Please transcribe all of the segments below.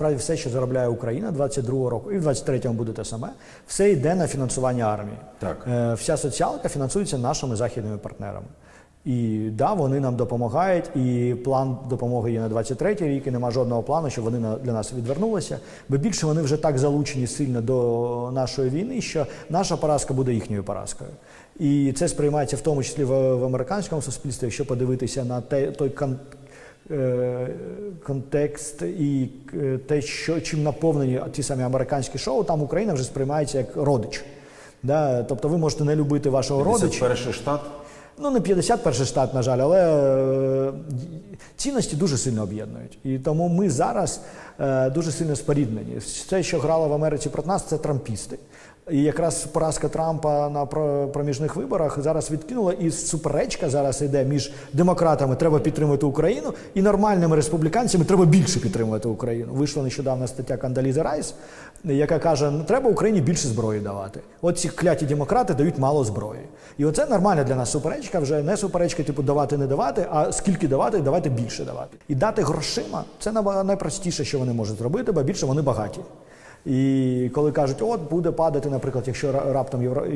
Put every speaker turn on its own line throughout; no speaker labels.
Справді все, що заробляє Україна 22-го року, і в 23-му буде те саме, все йде на фінансування армії.
Так.
Е, Вся соціалка фінансується нашими західними партнерами. І да, вони нам допомагають, і план допомоги є на 23-й рік, і нема жодного плану, щоб вони для нас відвернулися. Бо більше вони вже так залучені сильно до нашої війни, що наша поразка буде їхньою поразкою. І це сприймається в тому числі в, в американському суспільстві, якщо подивитися на те, той контекст і е, те, що чим наповнені ті самі американські шоу, там Україна вже сприймається як родич. Да? Тобто ви можете не любити вашого родича.
перший штат.
Ну, не 51 штат, на жаль, але е, цінності дуже сильно об'єднують. І тому ми зараз е, дуже сильно споріднені. Все, що грало в Америці проти нас, це трампісти. І якраз поразка Трампа на про- проміжних виборах зараз відкинула, і суперечка зараз йде між демократами треба підтримувати Україну і нормальними республіканцями треба більше підтримувати Україну. Вийшла нещодавно стаття Кандалізи Райс, яка каже: ну треба Україні більше зброї давати. От ці кляті демократи дають мало зброї. І оце нормальна для нас суперечка, вже не суперечка, типу давати, не давати, а скільки давати, давайте більше давати. І дати грошима це найпростіше, що вони можуть зробити, бо більше вони багаті. І коли кажуть, от буде падати, наприклад, якщо раптом євро,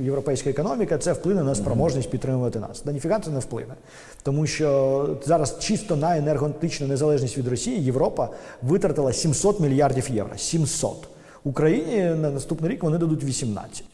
європейська економіка, це вплине на спроможність підтримувати нас. Да ніфіга це не вплине. Тому що зараз чисто на енергетичну незалежність від Росії Європа витратила 700 мільярдів євро. 700. Україні на наступний рік вони дадуть 18.